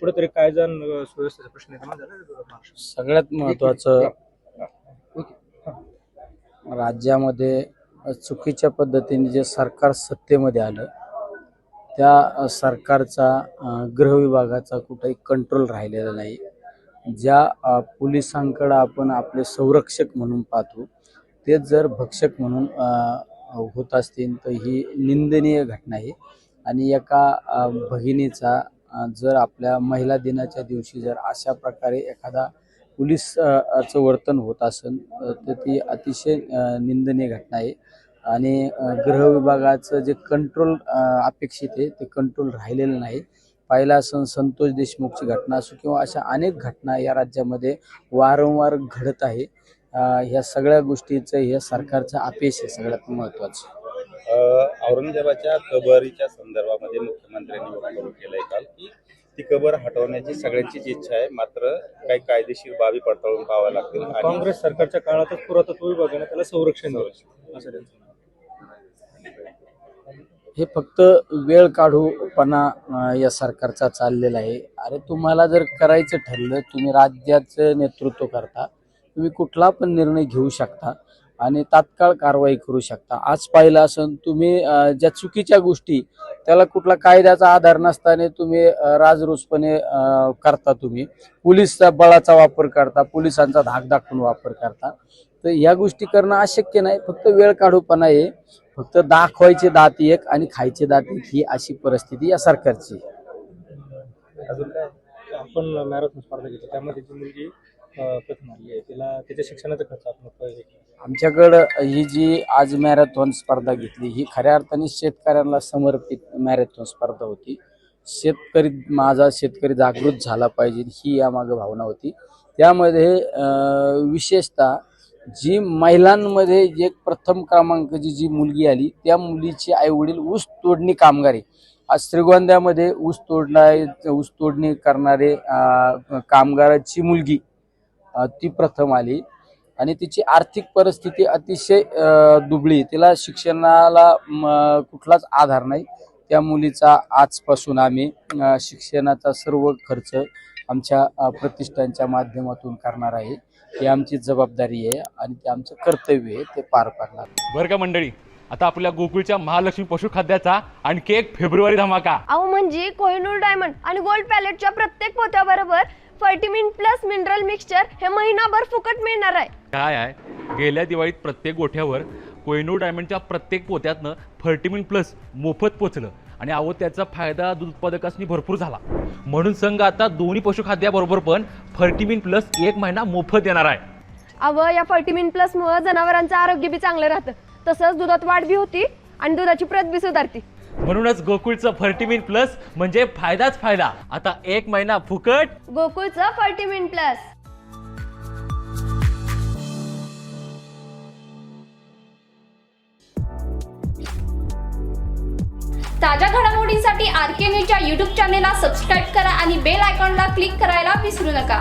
कुठेतरी कायदा सुव्यवस्थेचा प्रश्न निर्माण झाला. सगळ्यात महत्त्वाचं राज्यामध्ये चुकीच्या पद्धतीने जे सरकार सत्तेमध्ये आलं त्या सरकारचा गृह विभागाचा कुठेही कंट्रोल राहिलेला नाही. ज्या पोलिसांकडं आपण आपले संरक्षक म्हणून पाहतो तेच जर भक्षक म्हणून होत असतील तर ही निंदनीय घटना आहे. आणि एका भगिनीचा जर आपल्या महिला दिनाच्या दिवशी जर अशा प्रकारे एखादा पोलीस चं वर्तन होत असेल तर ती अतिशय निंदनीय घटना आहे. आणि अ, गृह विभागाचं जे कंट्रोल अपेक्षित आहे ते कंट्रोल राहिलेलं नाही. पाहिलं असं संतोष देशमुखची घटना असो किंवा अशा अनेक घटना या राज्यामध्ये वारंवार घडत आहे. ह्या सगळ्या गोष्टीचं हे सरकारचं अपेश आहे सगळ्यात महत्त्वाचं. औरंगजेबाच्या कबरीच्या संदर्भामध्ये मुख्यमंत्र्यांनी वक्तव्य केलंय काल की ती कबर हटवण्याची सगळ्यांचीच इच्छा आहे. मात्र काही कायदेशीर बाबी पडताळून पाहाव्या लागतील आणि काँग्रेस सरकारच्या काळातच पुरातत्व विभागाने त्याला संरक्षण दिलं. हे फक्त वेळ काढूपणा या सरकारचा चाललेला आहे. अरे तुम्हाला जर करायचं ठरलं तुम्ही राज्याचं नेतृत्व करता तुम्ही कुठला पण निर्णय घेऊ शकता आणि तात्काळ कारवाई करू शकता. आज पाहिलं असून तुम्ही ज्या चुकीच्या गोष्टी त्याला कुठला कायद्याचा आधार नसताना तुम्ही राजरोसपणे करता तुम्ही. पोलिसचा बळाचा वापर करता पोलिसांचा धाक दाखवून वापर करता. तर या गोष्टी करणं अशक्य नाही फक्त वेळ काढूपणा आहे. फक्त दाखवायचे दात एक आणि खायचे दात एक ही अशी परिस्थिती या सरकारची अजून आपण मॅरेथॉन स्पर्धा घेतो त्यामध्ये जी मुलगी प्रथम आली आहे तिला त्याच्या शिक्षणाचा खर्च आपण आमच्याकडं ही जी आज मॅरेथॉन स्पर्धा घेतली ही खऱ्या अर्थाने शेतकऱ्यांना समर्पित मॅरेथॉन स्पर्धा होती. शेतकरी माझा शेतकरी जागृत झाला पाहिजे ही यामागं भावना होती. त्यामध्ये विशेषतः जी महिलांमध्ये एक प्रथम क्रमांकाची जी मुलगी आली त्या मुलीची आईवडील ऊस तोडणी कामगारी आज श्रीगोंद्यामध्ये ऊस तोडणा ऊस तोडणी करणारे कामगाराची मुलगी ती प्रथम आली. आणि तिची आर्थिक परिस्थिती अतिशय दुबळी. तिला शिक्षणाला कुठलाच आधार नाही. त्या मुलीचा आजपासून आम्ही शिक्षणाचा सर्व खर्च आमच्या प्रतिष्ठानच्या माध्यमातून करणार आहे. ही आमची जबाबदारी आहे आणि ते आमचं कर्तव्य आहे ते पार पाडणार. बरं का मंडळी? आता आपल्या गोकुळच्या महालक्ष्मी पशुखाद्याचा आणखी एक फेब्रुवारी धमाका. अहो म्हणजे कोहिनूर डायमंड आणि गोल्ड पॅलेटच्या प्रत्येक पोत्याबरोबर फर्टिमिन प्लस मिनरल मिक्सचर हे महिनाभर फुकट मिळणार आहे. काय आहे? गेल्या दिवाळीत प्रत्येक गोठ्यावर कोहिनूर डायमंडच्या प्रत्येक पोत्यातनं फर्टिमिन प्लस मोफत पोचलं आणि अहो त्याचा फायदा दूध उत्पादकांनी भरपूर झाला. म्हणून संघ आता दोन्ही पशुखाद्याबरोबर पण फर्टिमिन प्लस एक महिना मोफत देणार आहे. अव या फर्टिमिन प्लस मुळे जनावरांचं आरोग्य बी चांगलं राहतं. तसंच दुधात वाढ बी होती आणि दुधाची प्रत बी सुधारते. म्हणूनच गोकुळचं फर्टिमिन प्लस म्हणजे फायदाच फायदा. आता एक महिना फुकट. गोकुळचं फर्टिमिन प्लस. ताज्या घडामोडींसाठी आर के न्यूजच्या यूट्यूब चॅनेलला सबस्क्राईब करा आणि बेल आयकॉनला क्लिक करायला विसरू नका.